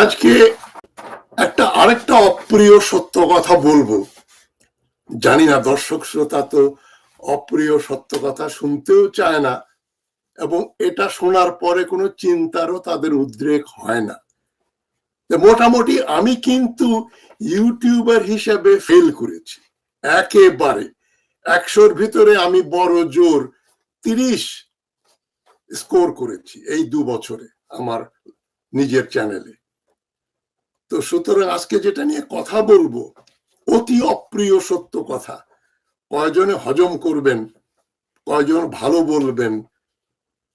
আজকে একটা আরেকটা অপ্রিয় সত্য কথা বলব। জানি না, দর্শক শ্রোতা তো অপ্রিয় সত্য কথা শুনতেও চায় না এবং এটা শোনার পরে কোনো চিন্তারও তাদের উদ্রেক হয় না। মোটামুটি আমি কিন্তু ইউটিউবার হিসেবে ফেল করেছি। একেবারে। একশোর ভিতরে আমি বড় জোর তিরিশ স্কোর করেছি এই দু বছরে আমার নিজের চ্যানেলে তো সুতরাং আজকে যেটা নিয়ে কথা বলব, অতি অপ্রিয় সত্য কথা। কয়জনে হজম করবেন, কয়জন ভালো বলবেন,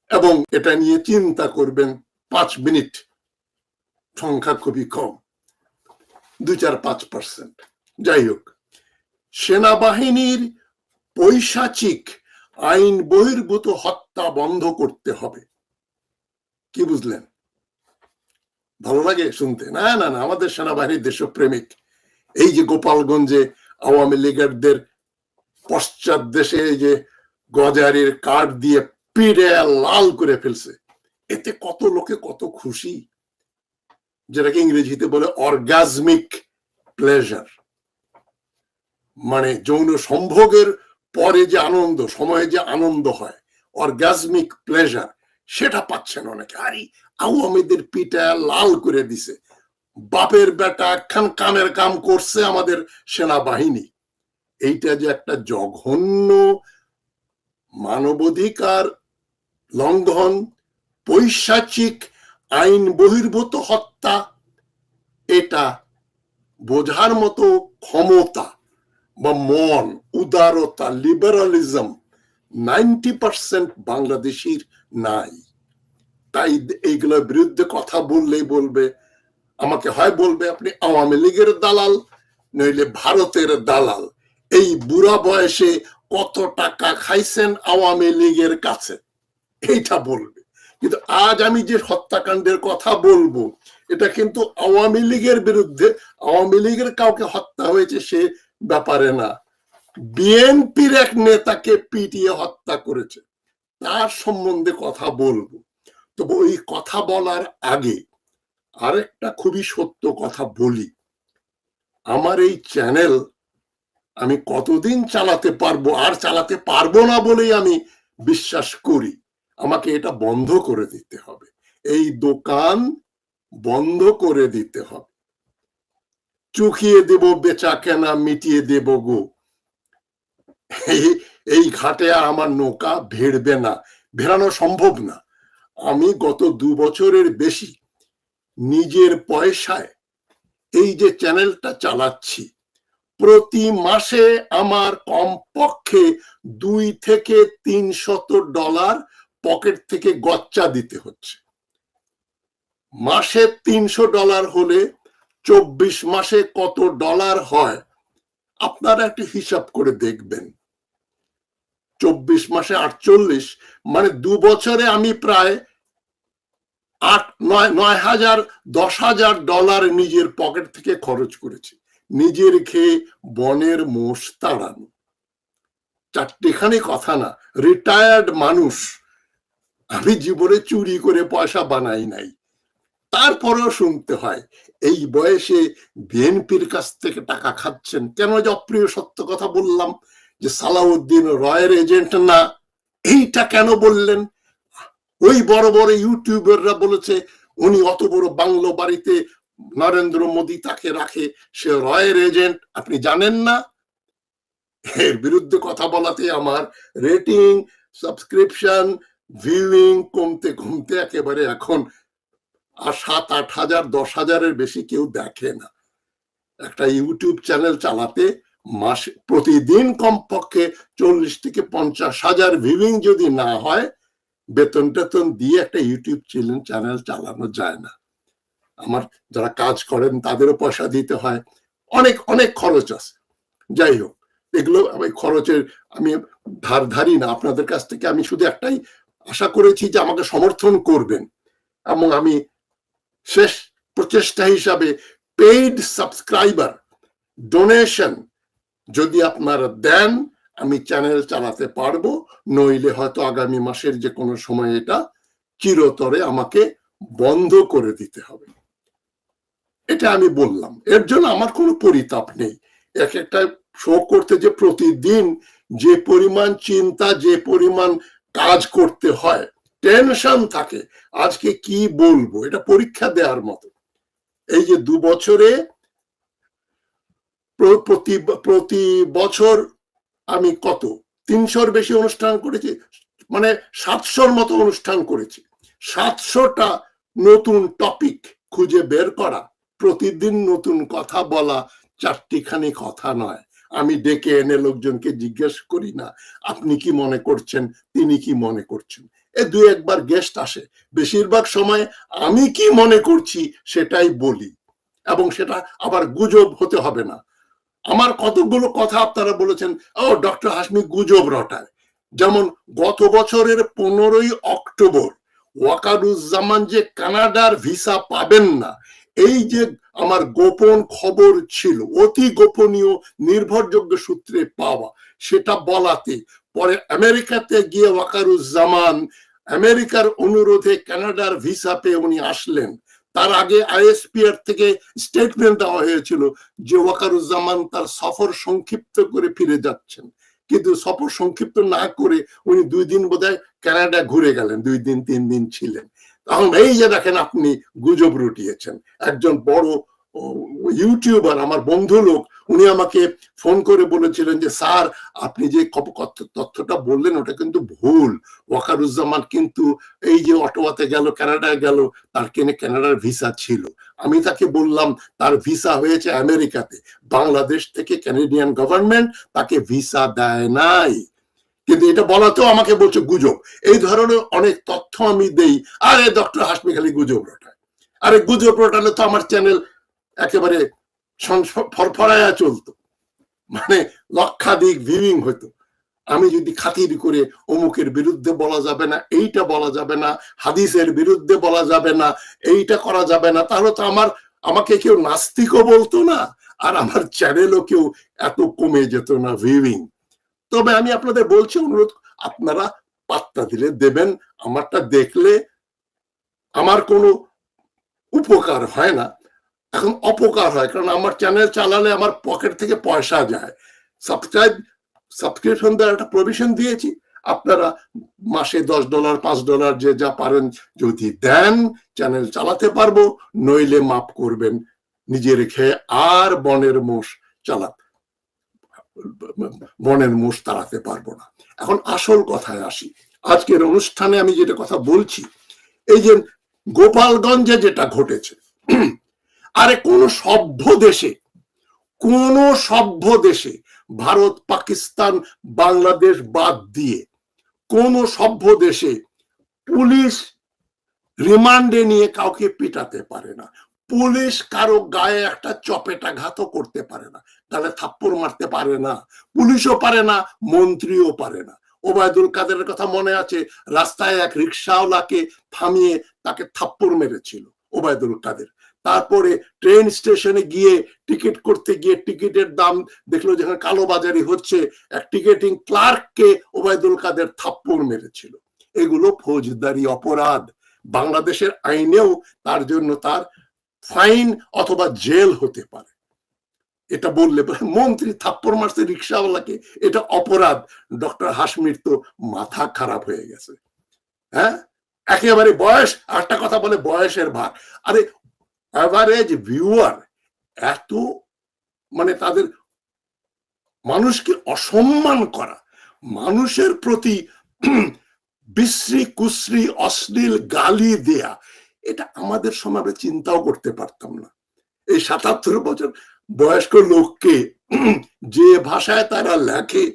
এবং এটা নিয়ে চিন্তা করবেন পাঁচ মিনিট। সংখ্যা খুবই কম, দুই চার পাঁচ পার্সেন্ট। যাই হোক, সেনাবাহিনীর পৈশাচিক আইন বহির্ভূত হত্যা বন্ধ করতে হবে। কি বুঝলেন? ভালো লাগে শুনতে। না না না, আমাদের সেনাবাহিনীর দেশপ্রেমিক। এই যে গোপালগঞ্জে আওয়ামী লীগারদের পশ্চাৎ দেশে এই যে গজারির কাঠ দিয়ে পিড়ে লাল করে ফেলছে। এতে কত লোকে কত খুশি? যেটাকে ইংরেজিতে বলে অর্গাজমিক প্লেজার মানে যৌন সম্ভোগের পরে যে আনন্দ, সময়ে যে আনন্দ হয়, অর্গাজমিক প্লেজার সেটা পাচ্ছেন অনেকে। আরে আওয়ামীদের পিঠা লাল করে দিছে। বাপের বেটা একখান কামের কাম করছে আমাদের সেনাবাহিনী। এইটা যে একটা জঘন্য মানবাধিকার লঙ্ঘন, পৈশাচিক আইন বহির্ভূত হত্যা, এটা বোঝার মতো ক্ষমতা বা মন, উদারতা লিবারালিজম নাইনটি পার্সেন্ট বাংলাদেশির নাই। তাই এইগুলোর বিরুদ্ধে কথা বললেই বলবে। আমাকে হয় বলবে, আপনি আওয়ামী লীগের দালাল, নইলে ভারতের দালাল। এই বুড়া বয়সে কত টাকা খাইছেন আওয়ামী লীগের কাছে? এইটা বলবে। কিন্তু আজ আমি যে হত্যাকাণ্ডের কথা বলব, এটা কিন্তু আওয়ামী লীগের বিরুদ্ধে, আওয়ামী লীগের কাউকে হত্যা হয়েছে সে ব্যাপারে না। বিএনপির এক নেতাকে পিটিয়ে হত্যা করেছে। তার সম্বন্ধে কথা বলব। তবে ওই কথা বলার আগে আরেকটা খুবই সত্য কথা বলি। আমার এই চ্যানেল আমি কতদিন চালাতে পারব, আর চালাতে পারব না বলেই আমি বিশ্বাস করি। আমাকে এটা বন্ধ করে দিতে হবে। এই দোকান বন্ধ করে দিতে হবে। চুকিয়ে দেব বেচা কেনা মিটিয়ে দেব গো। এই ঘাটে আর আমার নৌকা ভেড়বে না। ভেড়ানো সম্ভব না। আমি গত দু বছরের বেশি নিজের পয়সায় এই যে চ্যানেলটা চালাচ্ছি, প্রতি মাসে আমার কমপক্ষে দুই থেকে তিন শত ডলার পকেট থেকে গচ্চা দিতে হচ্ছে। মাসে তিনশো ডলার হলে চব্বিশ মাসে কত ডলার হয়, আপনারা একটু হিসাব করে দেখবেন। চব্বিশ মাসে আটচল্লিশ মানে দু বছরে আমি প্রায় আট, নয় নয় হাজার, দশ হাজার ডলার নিজের পকেট থেকে খরচ করেছি। নিজের খেয়ে বনের মোষ তাড়ানো। চারটিখানি কথা না রিটায়ার্ড মানুষ। আমি জীবনে চুরি করে পয়সা বানাই নাই। তারপরেও শুনতে হয়, এই বয়সে বিএনপির কাছ থেকে টাকা খাচ্ছেন কেন যে অপ্রিয় সত্য কথা বললাম, যে সালাউদ্দিন রয়ের এজেন্ট না। এইটা কেন বললেন? ওই বড় বড় ইউটিউবাররা বলেছে, উনি অত বড় বাংলো বাড়িতে নরেন্দ্র মোদী তাকে রাখে, সে রয়ের এজেন্ট। আপনি জানেন না? এর বিরুদ্ধে কথা বলাতে আমার রেটিং, সাবস্ক্রিপশন, ভিউইং কমতে কমতে একেবারে এখন আর সাত আট হাজার, দশ হাজারের বেশি কেউ দেখে না। একটা ইউটিউব চ্যানেল চালাতে মাসে, প্রতিদিন কমপক্ষে চল্লিশ থেকে পঞ্চাশ হাজার ভিউইং যদি না হয় বেতন টেতন দিয়ে একটা ইউটিউব চ্যানেল চালানো যায় না। আমার যারা কাজ করেন, তাদেরও পয়সা দিতে হয়। অনেক অনেক খরচ আছে। যাই হোক, এগুলো আমি খরচের, আমি ধার ধারি না। আপনাদের কাছ থেকে আমি শুধু একটাই আশা করেছি যে আমাকে সমর্থন করবেন। এবং আমি শেষ প্রচেষ্টা হিসাবে পেইড সাবস্ক্রাইবার ডোনেশন যদি আপনারা দেন আমি চ্যানেল চালাতে পারব, নইলে হয়তো আগামী মাসের যে কোনো সময় এটা চিরতরে আমাকে বন্ধ করে দিতে হবে। এটা আমি বললাম। এর জন্য আমার কোনো পরিতাপ নেই। এক একটা শো করতে যে প্রতিদিন যে পরিমাণ চিন্তা, যে পরিমাণ কাজ করতে হয় টেনশন থাকে। আজকে কি বলব? এটা পরীক্ষা দেওয়ার মতো। এই যে দু বছরে প্রতি প্রতি বছর আমি কত? তিনশোর বেশি অনুষ্ঠান করেছি মানে সাতশোর মতো অনুষ্ঠান করেছি। সাতশোটা নতুন টপিক খুঁজে বের করা, প্রতিদিন নতুন কথা বলা চারটিখানি কথা নয়। আমি ডেকে এনে লোকজনকে জিজ্ঞেস করি না, আপনি কি মনে করছেন, তিনি কি মনে করছেন? এ দু একবার গেস্ট আসে। বেশিরভাগ সময় আমি কি মনে করছি সেটাই বলি, এবং সেটা আবার গুজব হতে হবে না। আমার কতগুলো কথা আপনারা বলেছেন? ও, ডক্টর হাসমি গুজব রটায়। যেমন, গত বছরের পনেরোই অক্টোবর, ওয়াকারুজ্জামান যে কানাডার ভিসা পাবেন না, এই যে আমার গোপন খবর ছিল, অতি গোপনীয়, নির্ভরযোগ্য সূত্রে পাওয়া, সেটা বলাতে, পরে আমেরিকাতে গিয়ে ওয়াকারুজ্জামান, আমেরিকার অনুরোধে কানাডার ভিসা পেয়ে উনি আসলেন। তার আগে আইএসপিআর থেকে স্টেটমেন্ট দেওয়া হয়েছিল যে ওয়াকারুজ্জামান তার সফর সংক্ষিপ্ত করে ফিরে যাচ্ছেন। কিন্তু সফর সংক্ষিপ্ত না করে উনি দুই দিন বোধহয় কানাডা ঘুরে গেলেন, দুই দিন, তিন দিন ছিলেন। তখন এই যে দেখেন আপনি গুজব রুটিয়েছেন। একজন বড় ইউটিউবার, আমার বন্ধু লোক উনি আমাকে ফোন করে বলেছিলেন যে, স্যার, আপনি যে তথ্যটা বললেন, ওটা কিন্তু ভুল। ওয়াকারুজ্জামান কিন্তু এই যে অটোয়াতে গেল, কানাডায় গেল, তার কেনে কানাডার ভিসা ছিল। আমি তাকে বললাম, তার ভিসা হয়েছে আমেরিকাতে। বাংলাদেশ থেকে ক্যানাডিয়ান গভর্নমেন্ট তাকে ভিসা দেয় নাই। কিন্তু এটা বলাতেও আমাকে বলছে, গুজব। এই ধরনের অনেক তথ্য আমি দেই। আরে, ডক্টর হাসমি খালি গুজব রটায়। আরে, গুজব রটালে তো আমার চ্যানেল একেবারে ফরফরায়া চলতো। মানে লক্ষাধিক ভিউইং হতো। আমি যদি খাতির করে অমুকের বিরুদ্ধে বলা যাবে না, এইটা বলা যাবে না, হাদিসের বিরুদ্ধে বলা যাবে না, এইটা করা যাবে না, তাহলে তো আমার, আমাকে কেউ নাস্তিকও বলতো না, আর আমার চ্যানেলও কেউ এত কমে যেত না ভিউইং তবে আমি আপনাদের বলছি, অনুরোধ, আপনারা পাত্তা দিলে দেবেন, আমারটা দেখলে আমার কোনো উপকার হয় না। এখন অপকার হয়, কারণ আমার চ্যানেল চালালে আমার পকেট থেকে পয়সা যায়। সাবস্ক্রাইব সাবস্ক্রিপশন দেওয়ার একটা প্রভিশন দিয়েছি। আপনারা মাসে দশ ডলার পাঁচ ডলার যে যা পারেন যদি দেন চ্যানেল চালাতে পারব, নইলে মাপ করবেন। নিজে রেখে আর বনের মোষ চালা বনের মোষ তাড়াতে পারব না। এখন আসল কথায় আসি। আজকের অনুষ্ঠানে আমি যেটা কথা বলছি, এই যে গোপালগঞ্জে যেটা ঘটেছে আরে কোন সভ্য দেশে, কোন সভ্য দেশে ভারত, পাকিস্তান, বাংলাদেশ বাদ দিয়ে কোন সভ্য দেশে পুলিশ রিমান্ডে নিয়ে কাউকে পিটাতে পারে না। পুলিশ কারও গায়ে একটা চপেটাঘাত করতে পারে না তাহলে থাপ্পড় মারতে পারে না, পুলিশও পারে না, মন্ত্রীও পারে না। ওবায়দুল কাদেরের কথা মনে আছে, রাস্তায় এক রিক্সাওয়ালাকে থামিয়ে তাকে থাপ্পড় মেরেছিল ওবায়দুল কাদের। তারপরে ট্রেন স্টেশনে গিয়ে টিকিট করতে গিয়ে টিকিটের দাম দেখল যেখানে কালোবাজারি হচ্ছে, এক টিকিটিং ক্লার্ককে ওবায়দুল কাদের থাপ্পড় মেরেছিল। এগুলো ফৌজদারি অপরাধ। বাংলাদেশের আইনেও তার জন্য তার ফাইন অথবা জেল হতে পারে। এটা বললে মন্ত্রী থাপ্পড় মারছে রিক্সাওয়ালাকে, এটা অপরাধ। ডক্টর হাসমির তো মাথা খারাপ হয়ে গেছে। হ্যাঁ? একেবারে বয়স একটা কথা বলে বয়সের ভার। আরে অ্যাভারেজ ভিউয়ার এত মানে তাদের মানুষকে অসম্মান করা, মানুষের প্রতি বিশ্রী কুশ্রী অশ্লীল গালি দেয়া, এটা আমাদের আমরা চিন্তাও করতে পারতাম না। এই সাতাত্তর বছর বয়স্ক লোককে যে ভাষায় তারা লেখে,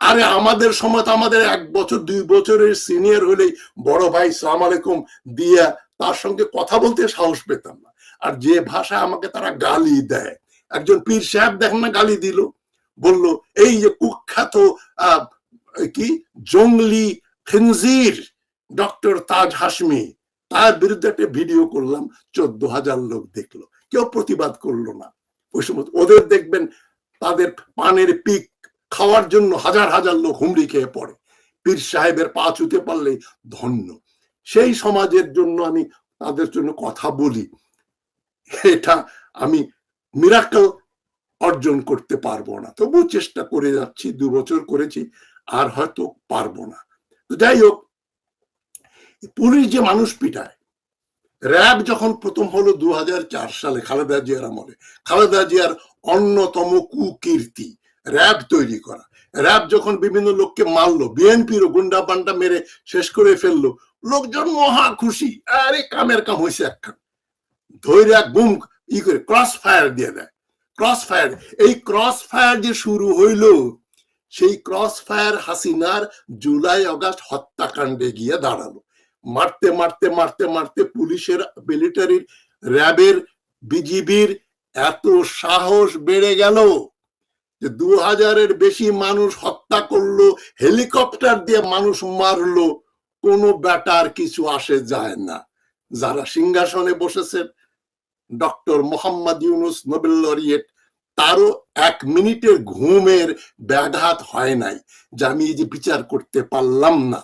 আরে আমাদের সময় আমাদের এক বছর, দুই বছরের সিনিয়র হলেই বড় ভাই সালাম আলাইকুম দিয়া তার সঙ্গে কথা বলতে সাহস পেতাম না। আর যে ভাষা আমাকে তারা গালি দেয়। একজন পীর সাহেব দেখেন না গালি দিল। বলল, এই যে কুখ্যাত কি? জঙ্গলি খিনজির, ডক্টর তাজ হাসমি তার বিরুদ্ধে একটা ভিডিও করলাম, চোদ্দ হাজার লোক দেখল। কেউ প্রতিবাদ করল না। ওই সময় ওদের দেখবেন তাদের পানের পিক খাওয়ার জন্য হাজার হাজার লোক হুমড়ি খেয়ে পড়ে। পীর সাহেবের পা ছুতে পারলে ধন্য। সেই সমাজের জন্য আমি তাদের জন্য কথা বলি। এটা আমি মিরাকল অর্জন করতে পারব না। তবু চেষ্টা করে যাচ্ছি, দু বছর করেছি, আর হয়তো পারব না। যাই হোক পুলিশ যে মানুষ পিটায়, র্যাব যখন প্রথম হলো দু হাজার চার সালে খালেদা জিয়ার আমলে, খালেদা জিয়ার অন্যতম কুকীর্তি, র্যাব তৈরি করা। র্যাব যখন বিভিন্ন লোককে মারলো, বিএনপির গুন্ডা পান্ডা মেরে শেষ করে ফেলল, লোকজন মহা খুশি, আরে কামের কাম হয়েছে একখান। ধৈর্য গুম ই করে ক্রস ফায়ার দিয়ে দেয়। ক্রস ফায়ার এই ক্রস ফায়ার যে শুরু হইল, সেই ক্রস ফায়ার হাসিনার জুলাই অগাস্ট হত্যাকাণ্ডে গিয়ে দাঁড়াল। মারতে মারতে মারতে মারতে পুলিশের মিলিটারির র্যাবের বিজিবির এত সাহস বেড়ে গেল যে দু হাজারের বেশি মানুষ হত্যা করল, হেলিকপ্টার দিয়ে মানুষ মারলো, কোনো ব্যাটার কিছু আসে যায় না। যারা সিংহাসনে বসেছেন doctor Mohammad Yunus Nobel laureate, তারও এক মিনিটের ঘুমের ব্যাঘাত হয় নাই, যে আমি এই যে বিচার করতে পারলাম না।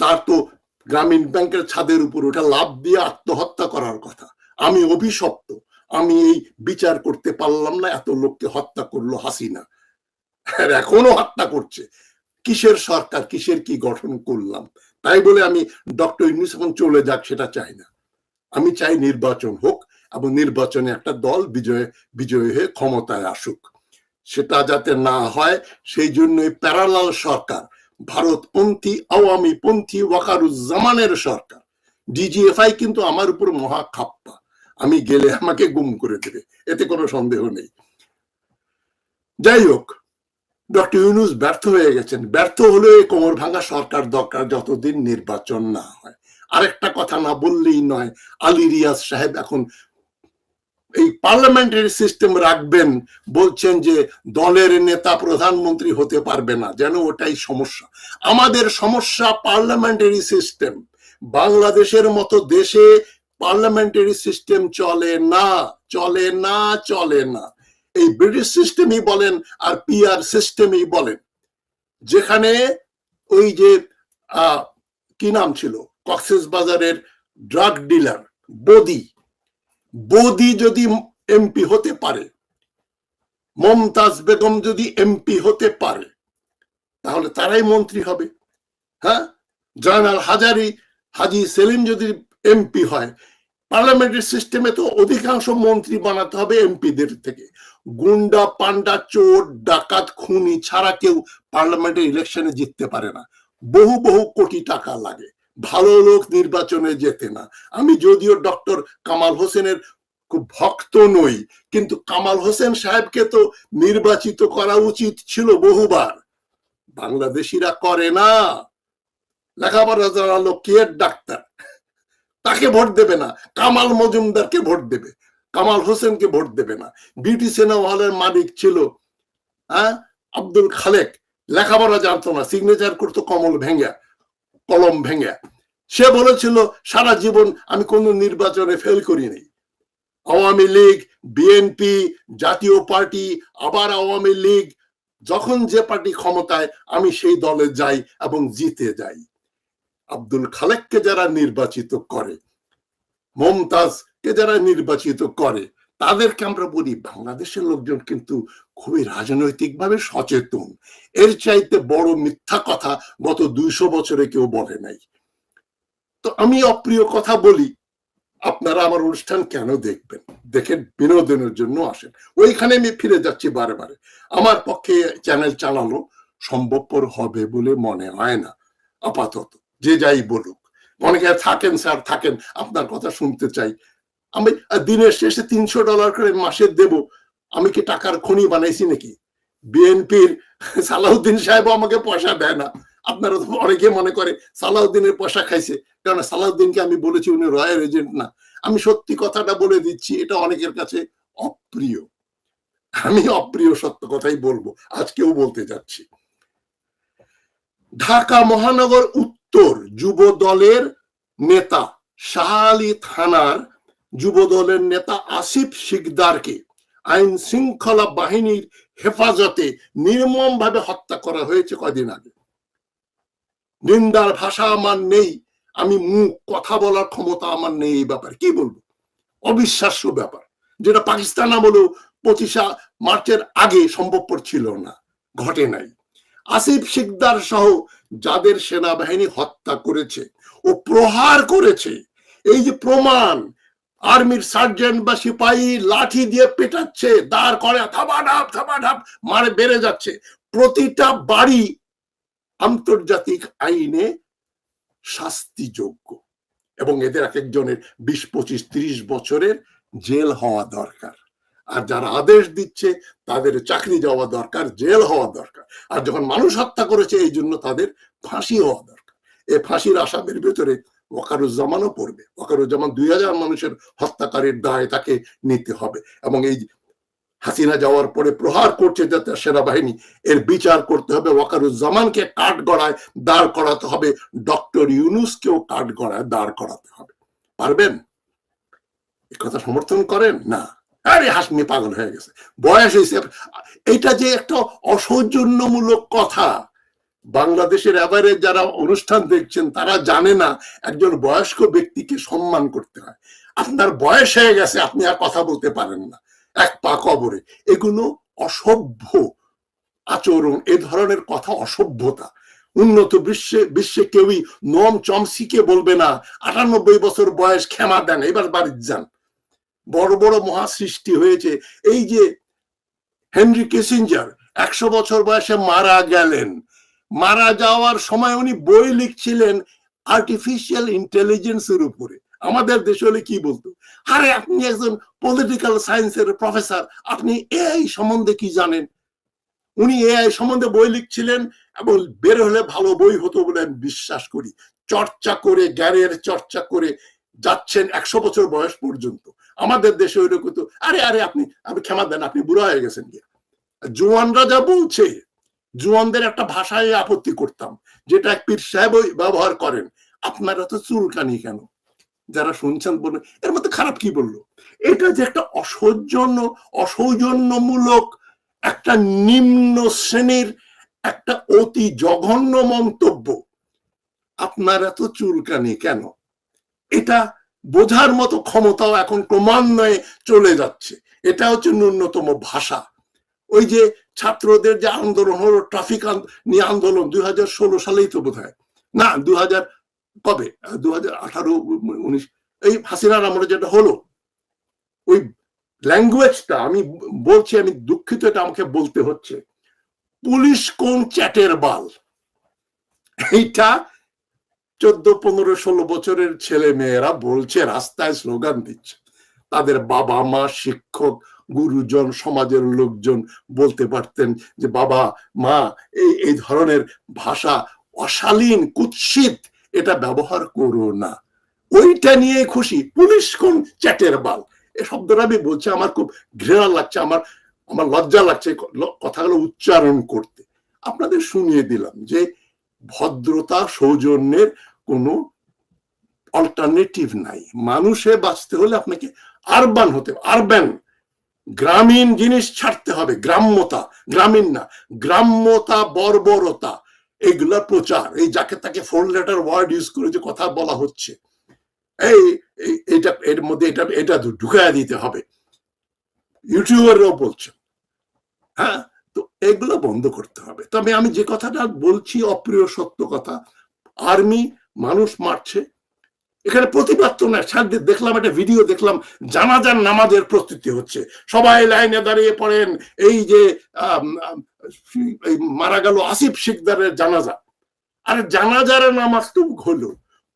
তার তো গ্রামীণ ব্যাংকের ছাদের উপর ওটা লাভ দিয়ে আত্মহত্যা করার কথা। আমি অভিশপ্ত, আমি এই বিচার করতে পারলাম না, এত লোককে হত্যা করল হাসিনা। এখনও হত্যা করছে। কিসের সরকার, কিসের কি গঠন করলাম? তাই বলে আমি ডক্টর ইউনুস এখন চলে যাক, সেটা চাই না। আমি চাই নির্বাচন হোক এবং নির্বাচনে একটা দল বিজয়, বিজয়ী হয়ে ক্ষমতায় আসুক। সেটা যাতে না হয়, সেই জন্যই প্যারালাল সরকার, ভারতপন্থী আওয়ামী পন্থী ওয়াকারুজ্জামানের সরকার। ডিজিএফআই কিন্তু আমার উপর মহা খাপ্পা। আমি গেলে আমাকে গুম করে দেবে, এতে কোনো সন্দেহ নেই। যাই হোক ডক্টর ইউনুস ব্যর্থ হয়ে গেছেন। ব্যর্থ হলে কোমর ভাঙা সরকার দরকার যতদিন নির্বাচন না হয়। আরেকটা কথা না বললেই নয়, আলী রিয়াজ সাহেব এখন এই পার্লামেন্টারি সিস্টেম রাখবেন, বলছেন যে দলের নেতা প্রধানমন্ত্রী হতে পারবে না, যেন ওটাই সমস্যা। আমাদের সমস্যা পার্লামেন্টারি সিস্টেম। বাংলাদেশের মতো দেশে পার্লামেন্টারি সিস্টেম চলে না চলে না চলে না। এই ব্রিটিশ সিস্টেমই বলেন আর পিআর সিস্টেমই বলেন। যেখানে ওই যে কি নাম ছিল? কক্সেস বাজারের ড্রাগ ডিলার বদি। বদি যদি এমপি হতে পারে, মমতাজ বেগম যদি এমপি হতে পারে, তাহলে তারাই মন্ত্রী হবে। হ্যাঁ? জয়নাল হাজারি, হাজি সেলিম যদি এমপি হয় পার্লামেন্টের সিস্টেমে তো অধিকাংশ মন্ত্রী বানাতে হবে এমপিদের থেকে। গুন্ডা পান্ডা চোর, ডাকাত, খুনি ছাড়া কেউ পার্লামেন্টের ইলেকশনে জিততে পারে না। বহু বহু কোটি টাকা লাগে। ভালো লোক নির্বাচনে যেতে না। আমি যদিও ডক্টর কামাল হোসেনের খুব ভক্ত নই, কিন্তু কামাল হোসেন সাহেবকে তো নির্বাচিত করা উচিত ছিল বহুবার। বাংলাদেশিরা করে না। লেখাপড়া জানালো কে ডাক্তার? তাকে ভোট দেবে না। কামাল মজুমদারকে ভোট দেবে। কামাল হোসেনকে ভোট দেবে না। বিউটি সিনেমা হলের মালিক ছিল হ্যাঁ আব্দুল খালেক। লেখাপড়া জানতো না সিগনেচার করতো কমল ভেঙ্গা, কলম ভেঙ্গা। সে বলেছিল, সারা জীবন আমি কোন নির্বাচনে ফেল করিনি। আওয়ামী লীগ বিএনপি জাতীয় পার্টি, আবার আওয়ামী লীগ, যখন যে পার্টি ক্ষমতায়, আমি সেই দলে যাই এবং জিতে যাই। আব্দুল খালেককে যারা নির্বাচিত করে মমতাজকে যারা নির্বাচিত করে, তাদেরকে আমরা বলি বাংলাদেশের লোকজন কিন্তু খুবই রাজনৈতিকভাবে সচেতন। এর চাইতে বড় মিথ্যা কথা গত দুইশো বছরে কেউ বলে নাই। তো আমি অপ্রিয় কথা বলি, আপনারা আমার অনুষ্ঠান কেন দেখবেন? দেখে বিনোদনের জন্য আসেন। ওইখানে আমি ফিরে যাচ্ছি বারে বারে। আমার পক্ষে চ্যানেল চালানো সম্ভবপর হবে বলে মনে হয় না, আপাতত। যে যাই বলুক। অনেকে থাকেন, স্যার থাকেন, আপনার কথা শুনতে চাই। আমি দিনের শেষে তিনশো ডলার করে মাসে দেব। আমি কি টাকার খনি বানাইছি নাকি? বিএনপির সালাউদ্দিন সাহেব আমাকে পয়সা দেয় না। আপনারা তো অনেকে মনে করে সালাউদ্দিনের পয়সা খাইছে। কারণ সালাউদ্দিনকে আমি বলেছি উনি রয়্যাল এজেন্ট না। আমি সত্যি কথাটা বলে দিচ্ছি, এটা অনেকের কাছে অপ্রিয়। আমি অপ্রিয় সত্য কথাই বলব, আজকেও বলতে যাচ্ছি। ঢাকা মহানগর উত্তর যুব দলের নেতা শাহালি থানার যুব দলের নেতা আসিফ শিকদারকে আইন শৃঙ্খলা বাহিনীর হেফাজতে নির্মম ভাবে হত্যা করা হয়েছে কদিন আগে। নিন্দার ভাষা আমার নেই, আমি মুখ, কথা বলার ক্ষমতা আমার নেই এই ব্যাপারে। কি বলব? অবিশ্বাস্য ব্যাপার, যেটা পাকিস্তান আমলেও পঁচিশা মার্চের আগে সম্ভবপর ছিল না, ঘটে নাই। আসিফ শিকদার সহ যাদের সেনাবাহিনী হত্যা করেছে ও প্রহার করেছে, এই যে প্রমাণ আর্মির সার্জেন্ট বা সিপাহী লাঠি দিয়ে পেটাচ্ছে, দাঁড় করে থাবা ঢাপ থাবা ঢাপ মারে বেড়ে যাচ্ছে। প্রতিটা বাড়ি আন্তর্জাতিক আইনে শাস্তিযোগ্য এবং এদের এক একজনের বিশ, পঁচিশ, ত্রিশ বছরের জেল হওয়া দরকার। আর যারা আদেশ দিচ্ছে, তাদের চাকরি যাওয়া দরকার, জেল হওয়া দরকার। আর যখন মানুষ হত্যা করেছে, এই জন্য তাদের ফাঁসি হওয়া দরকার। এই ফাঁসির আসামের ভেতরে ওয়াকারুজ্জামানও পড়বে। ওয়াকারুজ্জামান দুই হাজার মানুষের হত্যাকারীর দায় তাকে নিতে হবে। এবং এই হাসিনা যাওয়ার পরে প্রহার করছে যাতে সেনাবাহিনী, এর বিচার করতে হবে। ওয়াকারুজ্জামানকে কাঠ গড়ায় দাঁড় করাতে হবে। ডক্টর ইউনুসকেও কাঠ গড়ায় দাঁড় করাতে হবে। পারবেন? এ কথা সমর্থন করেন? না। আরে, হাসমি পাগল হয়ে গেছে। বয়স হয়েছে। এটা যে একটা অসৌজন্যমূলক কথা। বাংলাদেশের এভারেজ যারা অনুষ্ঠান দেখছেন, তারা জানে না একজন বয়স্ক ব্যক্তিকে সম্মান করতে হয়। আপনার বয়স হয়ে গেছে, আপনি আর কথা বলতে পারেন না। এক পা কবরে। এগুলো অসভ্য আচরণ, এ ধরনের কথা অসভ্যতা। উন্নত বিশ্বে বিশ্বে কেউই নম চমসিকে বলবে না, আটানব্বই বছর বয়স ক্ষমা দেন, এবার বাড়ির যান। বড় বড় মহা সৃষ্টি হয়েছে। এই যে হেনরি কিসিঞ্জার, একশো বছর বয়সে মারা গেলেন। মারা যাওয়ার সময় উনি বই লিখছিলেন আর্টিফিশিয়াল ইন্টেলিজেন্সের উপরে। আমাদের দেশে হলে কি বলতো? আরে, আপনি একজন পলিটিক্যাল সায়েন্সের প্রফেসর আপনি এআই সম্বন্ধে কি জানেন? উনি এআই সম্বন্ধে বই লিখছিলেন এবং বের হলে ভালো বই হতো বলে আমি বিশ্বাস করি। চর্চা করে, জ্ঞানের চর্চা করে যাচ্ছেন একশো বছর বয়স পর্যন্ত। আমাদের দেশে ওই রকম তো আরে আরে, আপনি আপনি ক্ষমা দেন, আপনি বুড়া হয়ে গেছেন গিয়া। জুয়ানরা যা বলছে জুয়ানদের একটা ভাষায় আপত্তি করতাম, যেটা এক পীর সাহেব ব্যবহার করেন। আপনারা তো চুলকানি কেন? যারা শুনছেন বলে এর মধ্যে খারাপ কি বলল? এটা যে একটা অসৌজন্য, অসৌজন্যমূলক একটা নিম্ন শ্রেণির একটা অতি জঘন্য মন্তব্য। আপনার এত চুলকানি কেন? এটা বোঝার মতো ক্ষমতাও এখন ক্রমান্বয়ে চলে যাচ্ছে। এটা হচ্ছে ন্যূনতম ভাষা। ওই যে ছাত্রদের যে আন্দোলন হলো ট্রাফিক নিয়ে আন্দোলন, দুই হাজার ষোলো সালেই তো বোধ না দু হাজার, কবে? দু হাজার আঠারো, উনিশ, এই হাসিনার আমলে যেটা হলো, ওই ল্যাঙ্গুয়েজটা আমি বলছি, আমি দুঃখিত, এটা আমাকে বলতে হচ্ছে। পুলিশ কোন চ্যাটের বাল? এইটা চোদ্দ, পনেরো, ষোলো বছরের ছেলে মেয়েরা বলছে, রাস্তায় স্লোগান দিচ্ছে। তাদের বাবা মা শিক্ষক গুরুজন, সমাজের লোকজন বলতে পারতেন যে, বাবা, মা, এই এই ধরনের ভাষা অশালীন, কুৎসিত, এটা ব্যবহার করো না। ওইটা নিয়ে খুশি। পুলিশ কোন চ্যাটের বাল? এ শব্দটা আমি বলছি, আমার খুব ঘৃণা লাগছে, আমার আমার লজ্জা লাগছে কথাগুলো উচ্চারণ করতে। আপনাদের শুনিয়ে দিলাম যে, ভদ্রতা সৌজন্যের কোনো অল্টারনেটিভ নাই। মানুষে বাঁচতে হলে আপনাকে আরবান হতে আরবান গ্রামীণ জিনিস ছাড়তে হবে, গ্রাম্যতা, গ্রামীণ না, গ্রাম্যতা, বর্বরতা এগুলা প্রচার, এই যাকে তাকে ফোর লেটার ওয়ার্ড ইউজ করে যে কথা বলা হচ্ছে, এই এটা, এর মধ্যে এটা এটা ঢুকাইয়া দিতে হবে। ইউটিউবাররাও বলছে হ্যাঁ তো এগুলো বন্ধ করতে হবে। তবে আমি যে কথাটা বলছি অপ্রিয় সত্য কথা আর্মি মানুষ মারছে এখানে প্রতিবাদ তো না সাথে দেখলাম একটা ভিডিও দেখলাম জানাজার নামাজের প্রস্তুতি হচ্ছে। সবাই লাইনে দাঁড়িয়ে পড়েন, এই যে মারা গেল আসিফ শিকদারের জানাজা। আরে জানাজার নামাজ তো হলো।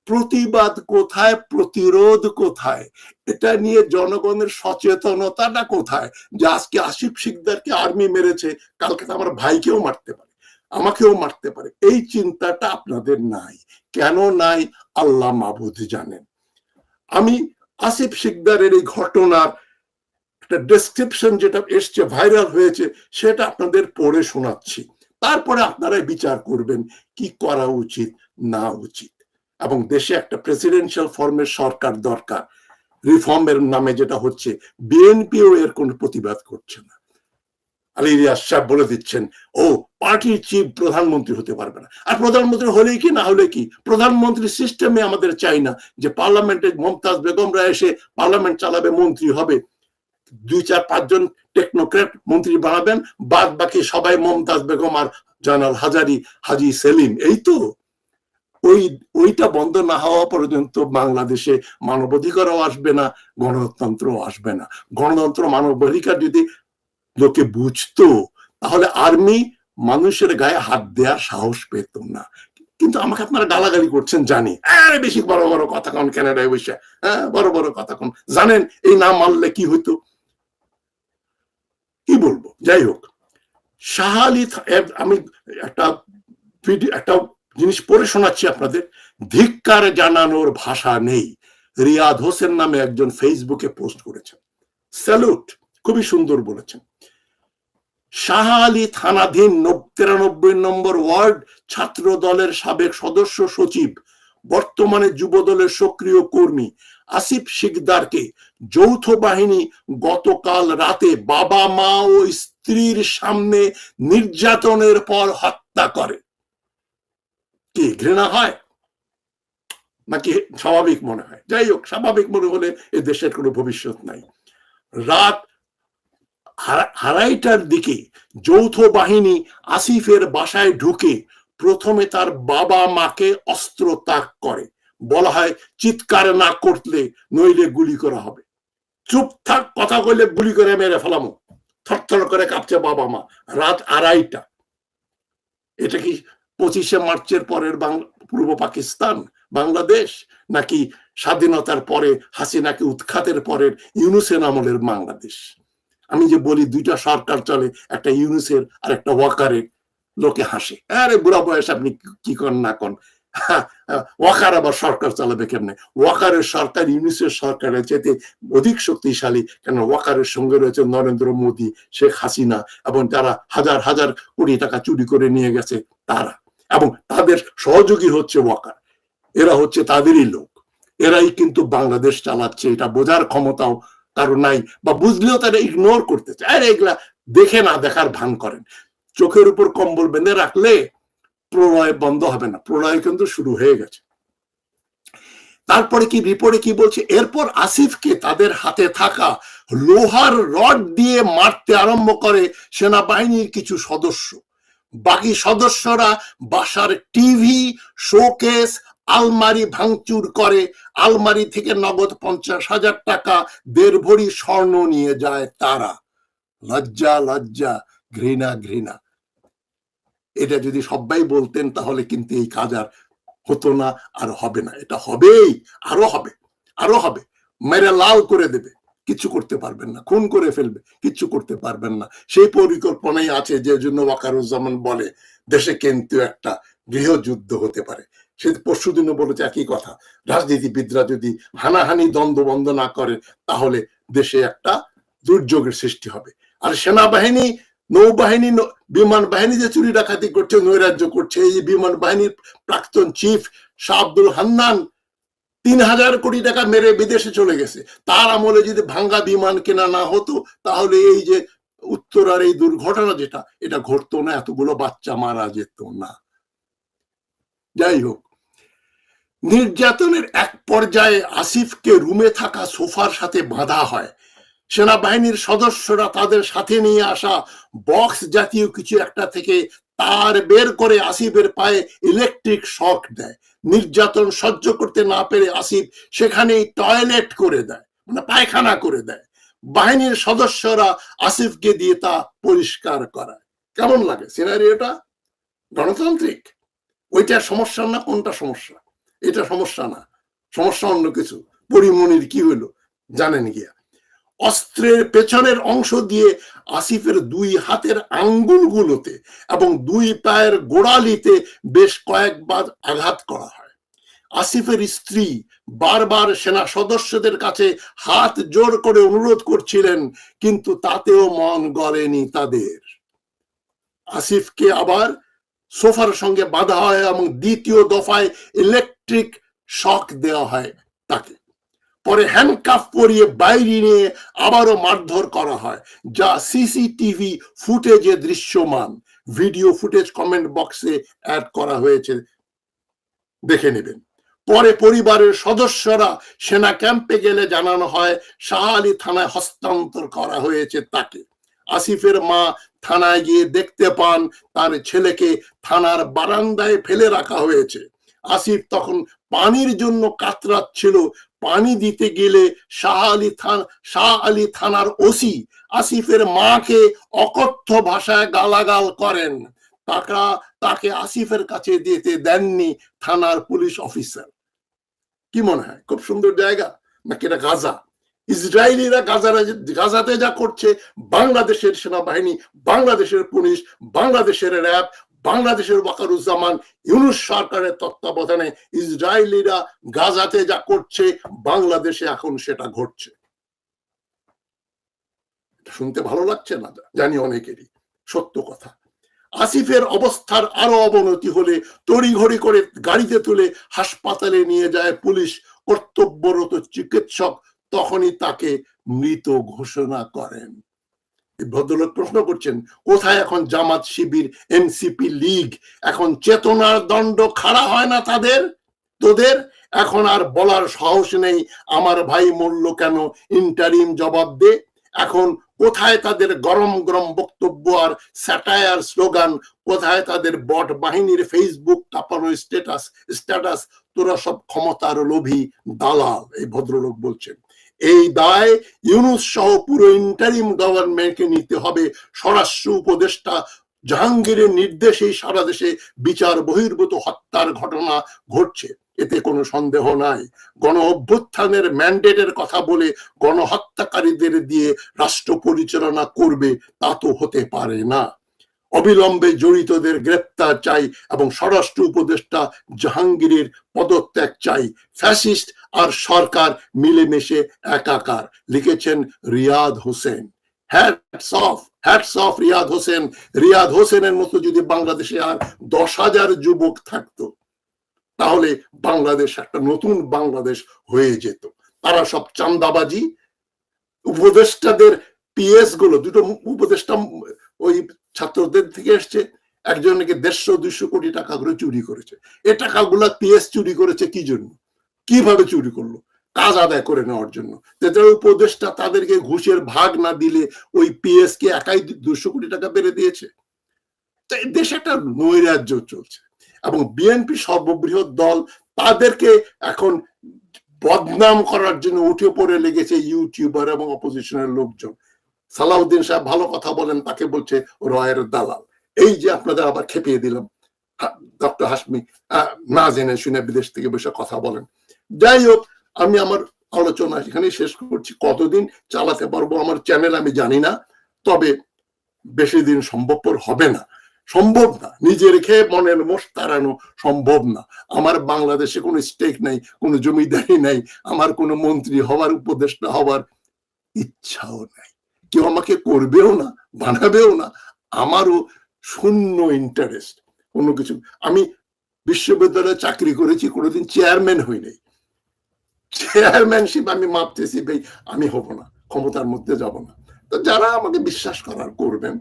প্রতিবাদ কোথায়, প্রতিরোধ কোথায়? এটা নিয়ে জনগণের সচেতনতাটা কোথায়? যে আজকে আসিফ শিকদারকে আর্মি মেরেছে, কালকে তো আমার ভাইকেও মারতে পারে। আমাকেও মারতে পারে। এই চিন্তাটা আপনাদের নাই। কেন নাই? আল্লাহ মাবুদ জানেন। আমি আসিফ শিকদারের এই ঘটনার একটা ডেসক্রিপশন যেটা এসছে ভাইরাল হয়েছে, সেটা আপনাদের পড়ে শোনাচ্ছি। তারপরে আপনারা বিচার করবেন কি করা উচিত, না উচিত। এবং দেশে একটা প্রেসিডেন্সিয়াল ফর্মের সরকার দরকার। রিফর্মের নামে যেটা হচ্ছে বিএনপিও এর কোনো প্রতিবাদ করছে না। আলী রিয়াজ সাহেব বলে দিচ্ছেন, ও পার্টির চিফ প্রধানমন্ত্রী হতে পারবে না। আর প্রধানমন্ত্রী হলেই কি, না হলে কি? প্রধানমন্ত্রী সিস্টেমে আমাদের চাই না যে পার্লামেন্টে মমতাজ বেগমরা এসে পার্লামেন্ট চালাবে, মন্ত্রী হবে। দুই, চার পাঁচজন টেকনোক্রেট মন্ত্রী বানাবেন, বাদ বাকি সবাই মমতাজ বেগম আর জয়নাল হাজারি, হাজি সেলিম। এই তো। ওই, ওইটা বন্ধ না হওয়া পর্যন্ত বাংলাদেশে মানবাধিকারও আসবে না, গণতন্ত্রও আসবে না। গণতন্ত্র, মানবাধিকার যদি লোকে বুঝতো, তাহলে আর্মি মানুষের গায়ে হাত দেওয়ার সাহস পেত না। কিন্তু আমাকে আপনারা গালাগালি করছেন, জানি। আরে বেশি বড় বড় কথা কন ক্যানাডায় বসে হ্যাঁ বড় বড় কথা কন। জানেন, এই না মানলে কি হইতো কি বলব? যাই হোক। শাহালি আমি একটা একটা জিনিস পড়ে শোনাচ্ছি আপনাদের। ধিক্কার জানানোর ভাষা নেই। রিয়াদ হোসেন নামে একজন ফেসবুকে পোস্ট করেছেন। স্যালুট খুবই সুন্দর বলেছেন। শাহ আলী থানাধীন তিরানব্বই নম্বর ওয়ার্ড ছাত্র দলের সাবেক সদস্য সচিব, বর্তমানে যুব দলের সক্রিয় কর্মী আসিফ শিকদারকে যৌথ বাহিনী গতকাল রাতে বাবা, মা ও স্ত্রীর সামনে নির্যাতনের পর হত্যা করে। কি ঘৃণা হয়? নাকি স্বাভাবিক মনে হয়? যাই হোক, স্বাভাবিক মনে হলে এ দেশের কোনো ভবিষ্যৎ নাই। রাত আড়াইটার দিকে যৌথ বাহিনী আসিফের বাসায় ঢুকে প্রথমে তার বাবা মাকে অস্ত্র ত্যাগ করে। বলা হয়, চিৎকার না করলে নইলে গুলি করা হবে। চুপ থাক, কথা কইলে গুলি করে মেরে ফেলামো। থরথর করে কাঁপছে বাবা মা। রাত আড়াইটা। এটা কি পঁচিশে মার্চের পরের পূর্ব পাকিস্তান? বাংলাদেশ? নাকি স্বাধীনতার পরে হাসিনাকে উৎখাতের পরের ইউনুসেন আমলের বাংলাদেশ? আমি যে বলি দুইটা সরকার চলে, একটা ইউনুসের আর একটা ওয়াকারের লোকে হাসে। আরে বুড়া বয়স আপনি কি কন না কন। ওয়াকার আবার সরকার চালাবে কেমনে? ওয়াকারের সরকার ইউনিসের সরকারের চেতে অধিক শক্তিশালী কেন ওয়াকারের সঙ্গে রয়েছে নরেন্দ্র মোদী, শেখ হাসিনা, এবং যারা হাজার হাজার কোটি টাকা চুরি করে নিয়ে গেছে, তারা। এবং তাদের সহযোগী হচ্ছে ওয়াকার। এরা হচ্ছে তাদেরই লোক। এরাই কিন্তু বাংলাদেশ চালাচ্ছে, এটা বোঝার ক্ষমতাও কারও নাই বা বুঝলেও তারা ইগনোর করতে চায়। আর এগুলা দেখে না, দেখার ভান করেন। চোখের উপর কম্বল বেঁধে রাখলে প্রলয় বন্ধ হবে না। প্রলয় কিন্তু শুরু হয়ে গেছে। তারপরে কি রিপোর্টে কি বলছে? এরপর আসিফকে তাদের হাতে থাকা লোহার রড দিয়ে মারতে আরম্ভ করে সেনাবাহিনীর কিছু সদস্য। বাকি সদস্যরা বাসার টিভি, শোকেস আলমারি ভাঙচুর করে, আলমারি থেকে নগদ পঞ্চাশ হাজার টাকা, দেড় ভরি স্বর্ণ নিয়ে যায় তারা। লজ্জা লজ্জা, ঘৃণা ঘৃণা। এটা যদি সবাই বলতেন তাহলে কিন্তু এই কাজ আর হতো না, আর হবে না। এটা হবেই, আরও হবে আরও হবে। মেরে লাল করে দেবে। কিছু করতে পারবেন না, খুন করে ফেলবে। কিছু করতে পারবেন না। সেই পরিকল্পনাই আছে যে জন্য ওয়াকারুজ্জামান বলে, দেশে কিন্তু একটা গৃহযুদ্ধ হতে পারে। সে পরশু দিনও বলেছে একই কথা। রাজনীতিবিদরা যদি হানাহানি দ্বন্দ্ব বন্ধ না করে, তাহলে দেশে একটা দুর্যোগের সৃষ্টি হবে। আর সেনাবাহিনী, নৌবাহিনী বিমান বাহিনী যে চুরি ডাকাতি করছে, নৈরাজ্য করছে, এই বিমান বাহিনীর প্রাক্তন চিফ শাহ আব্দুল হান্নান তিন হাজার কোটি টাকা মেরে বিদেশে চলে গেছে। তার আমলে যদি ভাঙ্গা বিমান কেনা না হতো, তাহলে এই যে উত্তরার এই দুর্ঘটনা যেটা, এটা ঘটতো না, এতগুলো বাচ্চা মারা যেত না। যাই হোক নির্যাতনের এক পর্যায়ে আসিফকে রুমে থাকা সোফার সাথে বাঁধা হয়। সেনাবাহিনীর সদস্যরা তাদের সাথে নিয়ে আসা বক্স জাতীয় কিছু একটা থেকে তার বের করে আসিফের পায়ে ইলেকট্রিক শক দেয়। নির্যাতন সহ্য করতে না পেরে আসিফ সেখানেই টয়লেট করে দেয় মানে পায়খানা করে দেয়। বাহিনীর সদস্যরা আসিফকে দিয়ে তা পরিষ্কার করায়। কেমন লাগে? সিনারিওটা? গণতান্ত্রিক? ওইটা সমস্যা না কোনটা সমস্যা? এটা সমস্যা না। সমস্যা অন্য কিছু। পরিমনির কি হইল জানেন গিয়া। অস্ত্রের পেছনের অংশ দিয়ে আসিফের দুই হাতের আঙ্গুলগুলোতে এবং দুই পায়ের গোড়ালিতে বেশ কয়েকবার আঘাত করা হয়। আসিফের স্ত্রী বারবার সেনা সদস্যদের কাছে হাত জোর করে অনুরোধ করছিলেন, কিন্তু তাতেও মন গড়েনি তাদের। আসিফকে আবার সোফার সঙ্গে বাধা হয় এবং দ্বিতীয় দফায় ইলেকট্রিক শক দেওয়া হয় তাকে। পরে হ্যান্ডকাফ পরিয়ে বাইরে নিয়ে আবারও মারধর করা হয়, যা সিসিটিভি ফুটেজে দৃশ্যমান। ভিডিও ফুটেজ কমেন্ট বক্সে অ্যাড করা হয়েছে, দেখে নেবেন। পরে পরিবারের সদস্যরা সেনা ক্যাম্পে গেলে জানানো হয়, শাহ আলী থানায় হস্তান্তর করা হয়েছে তাকে। আসিফের মা থানায় গিয়ে দেখতে পান, তার ছেলেকে থানার বারান্দায় ফেলে রাখা হয়েছে। আসিফ তখন পানির জন্য কাতরাচ্ছিল। পানি দিতে গেলে শাহ আলী থান, শাহ আলী থানার ওসি আসিফের মাকে অকথ্য ভাষায় গালাগাল করেন। টাকা তাকে আসিফের কাছে দিতে দেননি থানার পুলিশ অফিসার। কি মনে হয়? খুব সুন্দর জায়গা? নাকি এটা গাজা? ইসরায়েলিরা গাজারা গাজাতে যা করছে, বাংলাদেশের সেনাবাহিনী, বাংলাদেশের পুলিশ, বাংলাদেশের র্যাব বাংলাদেশের ওয়াকারুজ্জামান ইউনুস সরকারের তত্ত্বাবধানে ইসরায়েলিরা গাজাতে যা করছে, বাংলাদেশে এখন সেটা ঘটছে। শুনতে ভালো লাগছে না? জানি অনেকেরই। সত্য কথা। আসিফের অবস্থার আরও অবনতি হলে তড়িঘড়ি করে গাড়িতে তুলে হাসপাতালে নিয়ে যায় পুলিশ। কর্তব্যরত চিকিৎসক তখনই তাকে মৃত ঘোষণা করেন। ভদ্রলোক প্রশ্ন করছেন, কোথায় এখন জামাত শিবির, এনসিপি লীগ? এখন চেতনার দণ্ড খাড়া হয় না তাদের? তোদের? এখন আর বলার সাহস নেই, আমার ভাই মরল কেন? ইন্টারিম জবাব দে। এখন কোথায় তাদের গরম গরম বক্তব্য আর স্যাটায়ার স্লোগান? কোথায় তাদের বট বাহিনীর ফেসবুক কাঁপানো স্ট্যাটাস স্ট্যাটাস তোরা সব ক্ষমতার লোভী দালাল, এই ভদ্রলোক বলছেন। এই দায় ইউনুস সহ পুরো ইন্টারিম গভর্নমেন্টকে নিতে হবে। স্বরাষ্ট্র উপদেষ্টা জাহাঙ্গীরের নির্দেশেই সারা দেশে বিচার বহির্ভূত হত্যার ঘটনা ঘটছে। এতে কোনো সন্দেহ নাই। গণ অভ্যুত্থানের ম্যান্ডেটের কথা বলে গণহত্যাকারীদের দিয়ে রাষ্ট্র পরিচালনা করবে তা তো হতে পারে না। অবিলম্বে জড়িতদের গ্রেপ্তার চাই এবং স্বরাষ্ট্র উপদেষ্টা জাহাঙ্গীরের পদত্যাগ চাই। ফ্যাসিস্ট আর সরকার মিলেমিশে একাকার, লিখেছেন Riyad Hossain. Hats off hats off Riyad Hossain. Riyad হোসেনের মতো যদি বাংলাদেশে আর দশ হাজার যুবক থাকতো, তাহলে বাংলাদেশ একটা নতুন বাংলাদেশ হয়ে যেত। তারা সব চান্দাবাজি, উপদেষ্টাদের পিএসগুলো দুটো উপদেষ্টা, ওই ছাত্রদের থেকে এসছে, একজন নাকি দেড়শো, দুইশো কোটি টাকা করে চুরি করেছে। এ টাকাগুলো পিএস চুরি করেছে কি জন্য? কীভাবে চুরি করল? কাজ আদায় করে নেওয়ার জন্য। যারা উপদেষ্টা, তাদেরকে ঘুষের ভাগ না দিলে ওই পিএস কে একাই দুশো কোটি টাকা বেড়ে দিয়েছে? দেশে একটা নৈরাজ্য চলছে। এবং বিএনপি সর্ববৃহৎ দল, তাদেরকে এখন বদনাম করার জন্য উঠে পড়ে লেগেছে ইউটিউবার এবং অপোজিশনের লোকজন। সালাউদ্দিন সাহেব ভালো কথা বলেন, তাকে বলছে রয়ের দালাল। এই যে আপনাদের আবার খেপিয়ে দিলাম ডক্টর হাসমি না জেনে শুনে বিদেশ থেকে বসে কথা বলেন। যাই হোক, আমি আমার আলোচনা এখানে শেষ করছি। কতদিন চালাতে পারব আমার চ্যানেল আমি জানি না, তবে বেশি দিন সম্ভবপর হবে না। সম্ভব না নিজে রেখে মনের মোষ তাড়ানো সম্ভব না। আমার বাংলাদেশে কোনো স্টেক নাই, কোনো জমিদারি নাই, আমার কোনো মন্ত্রী হওয়ার, উপদেষ্টা হওয়ার ইচ্ছাও নাই। কেউ আমাকে করবেও না, বানাবেও না। আমারও শূন্য ইন্টারেস্ট কোনো কিছু। আমি বিশ্ববিদ্যালয়ে চাকরি করেছি, কোনোদিন চেয়ারম্যান হই নাই। চেয়ারম্যানশিপ আমি মাপতেছি, ভাই, আমি হব না, ক্ষমতার মধ্যে যাব না। তো যারা আমাকে বিশ্বাস করার করবেন,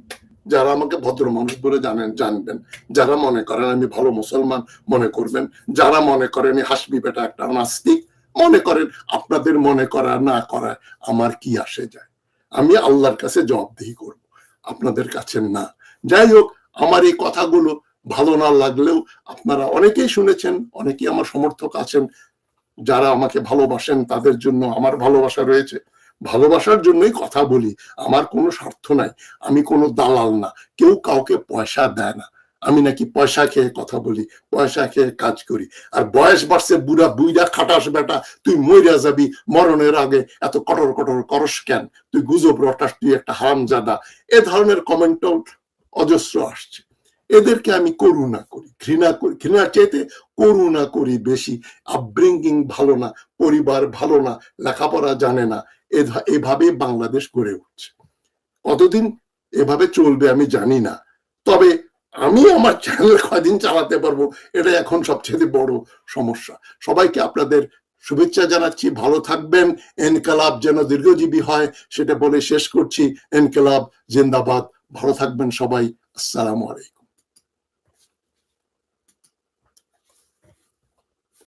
যারা আমাকে ভদ্র মানুষ বলে জানেন, জানবেন, যারা মনে করেন আমি ভালো মুসলমান মনে করবেন, যারা মনে করেন হাসবি বেটা একটা নাস্তিক, মনে করেন আপনাদের মনে করা, না করা, আমার কি আসে যায়? আমি আল্লাহর কাছে জবাবদিহি করব, আপনাদের কাছে না। যাই হোক, আমার এই কথাগুলো ভালো না লাগলেও আপনারা অনেকেই শুনেছেন, অনেকেই আমার সমর্থক আছেন, যারা আমাকে ভালোবাসেন, তাদের জন্য আমার ভালোবাসা রয়েছে। ভালোবাসার জন্যই কথা বলি, আমার কোনো স্বার্থ নাই, আমি কোনো দালাল না, কেউ কাউকে পয়সা দেয় না। আমি নাকি পয়সা খেয়ে কথা বলি, পয়সা খেয়ে কাজ করি। আর বয়স বাড়ছে, বুড়া বুইরা খাটাস বেটা, তুই মইরা যাবি, মরণের আগে এত কটর কটর করস কেন? তুই গুজব রটাস, তুই একটা হারামজাদা। এ ধরনের কমেন্টও অজস্র আসছে। এদেরকে আমি করুণা করি, ঘৃণা করি ঘৃণা চেতে করুণা করি বেশি। আপব্রিঙ্গিং ভালো না, পরিবার ভালো না, লেখাপড়া জানে না এভাবে বাংলাদেশ গড়ে উঠছে। কতদিন এভাবে চলবে আমি জানি না। তবে আমি আমার চ্যানেল কদিন চালাতে পারব? এটা এখন সবচেয়ে বড় সমস্যা। সবাইকে আপনাদের শুভেচ্ছা জানাচ্ছি। ভালো থাকবেন। এনকালাব যেন দীর্ঘজীবী হয়, সেটা বলে শেষ করছি। এনকালাব জিন্দাবাদ। ভালো থাকবেন সবাই। আসসালামু আলাইকুম।